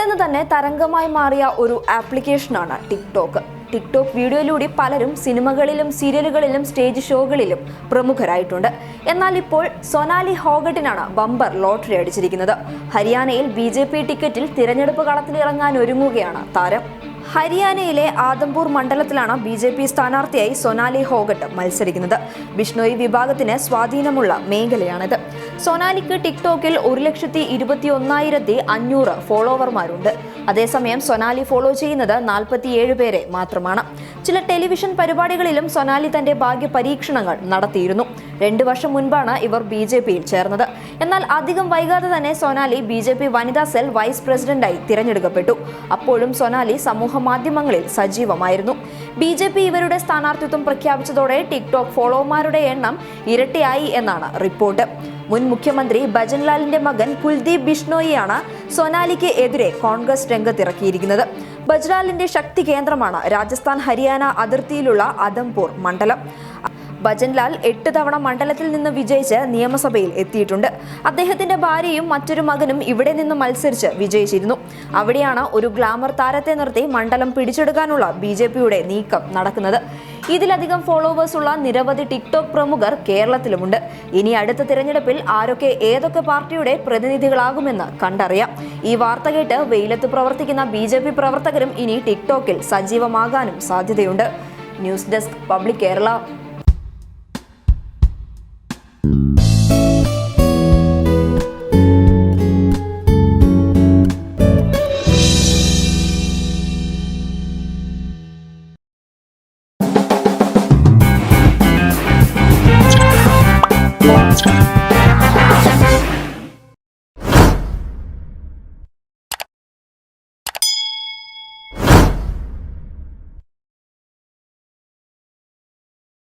പെട്ടെന്ന് തന്നെ തരംഗമായി മാറിയ ഒരു ആപ്ലിക്കേഷനാണ് ടിക്ടോക്ക്. ടിക്ടോക്ക് വീഡിയോയിലൂടെ പലരും സിനിമകളിലും സീരിയലുകളിലും സ്റ്റേജ് ഷോകളിലും പ്രമുഖരായിട്ടുണ്ട്. എന്നാൽ ഇപ്പോൾ സൊനാലി ഹോഗട്ടിനാണ് ബമ്പർ ലോട്ടറി അടിച്ചിരിക്കുന്നത്. ഹരിയാനയിൽ ബി ടിക്കറ്റിൽ തിരഞ്ഞെടുപ്പ് കളത്തിലിറങ്ങാൻ ഒരുങ്ങുകയാണ് താരം. ഹരിയാനയിലെ ആദംപൂർ മണ്ഡലത്തിലാണ് ബി ജെ പി സ്ഥാനാർത്ഥിയായി സൊനാലി ഹോഗട്ട് മത്സരിക്കുന്നത്. ബിഷ്ണോയി വിഭാഗത്തിന് സ്വാധീനമുള്ള മേഖലയാണിത്. സൊനാലിക്ക് ടിക്ടോക്കിൽ ഒരു ലക്ഷത്തി ഇരുപത്തി ഒന്നായിരത്തി അഞ്ഞൂറ് ഫോളോവർമാരുണ്ട്. അതേസമയം സൊനാലി ഫോളോ ചെയ്യുന്നത് നാൽപ്പത്തിയേഴ് പേരെ മാത്രമാണ്. ചില ടെലിവിഷൻ പരിപാടികളിലും സൊനാലി തന്റെ ഭാഗ്യ പരീക്ഷണങ്ങൾ നടത്തിയിരുന്നു. രണ്ടു വർഷം മുൻപാണ് ഇവർ ബി ജെ പിയിൽ ചേർന്നത്. എന്നാൽ അധികം വൈകാതെ തന്നെ സൊനാലി ബി ജെ പി വനിതാ സെൽ വൈസ് പ്രസിഡന്റായി തിരഞ്ഞെടുക്കപ്പെട്ടു. അപ്പോഴും സൊനാലി സമൂഹ മാധ്യമങ്ങളിൽ സജീവമായിരുന്നു. ബി ജെ പി ഇവരുടെ സ്ഥാനാർത്ഥിത്വം പ്രഖ്യാപിച്ചതോടെ ടിക്ടോക്ക് ഫോളോവർമാരുടെ എണ്ണം ഇരട്ടിയായി എന്നാണ് റിപ്പോർട്ട്. മുൻ മുഖ്യമന്ത്രി ഭജൻലാലിന്റെ മകൻ കുൽദീപ് ബിഷ്ണോയിയാണ് സൊനാലിക്ക് എതിരെ കോൺഗ്രസ് രംഗത്തിറക്കിയിരിക്കുന്നത്. ബജ്ലാലിന്റെ ശക്തി കേന്ദ്രമാണ് രാജസ്ഥാൻ ഹരിയാന അതിർത്തിയിലുള്ള അദംപൂർ മണ്ഡലം. ഭജൻലാൽ എട്ട് തവണ മണ്ഡലത്തിൽ നിന്ന് വിജയിച്ച് നിയമസഭയിൽ എത്തിയിട്ടുണ്ട്. അദ്ദേഹത്തിന്റെ ഭാര്യയും മറ്റൊരു മകനും ഇവിടെ നിന്ന് മത്സരിച്ച് വിജയിച്ചിരുന്നു. അവിടെയാണ് ഒരു ഗ്ലാമർ താരത്തെ നിർത്തി മണ്ഡലം പിടിച്ചെടുക്കാനുള്ള ബി നീക്കം നടക്കുന്നത്. ഇതിലധികം ഫോളോവേഴ്സ് ഉള്ള നിരവധി ടിക്ടോക്ക് പ്രമുഖർ കേരളത്തിലുമുണ്ട്. ഇനി അടുത്ത തിരഞ്ഞെടുപ്പിൽ ആരൊക്കെ ഏതൊക്കെ പാർട്ടിയുടെ പ്രതിനിധികളാകുമെന്ന് കണ്ടറിയാം. ഈ വാർത്ത കേട്ട് വെയിലത്ത് പ്രവർത്തിക്കുന്ന ബി പ്രവർത്തകരും ഇനി ടിക്ടോക്കിൽ സജീവമാകാനും സാധ്യതയുണ്ട്. News desk public Kerala.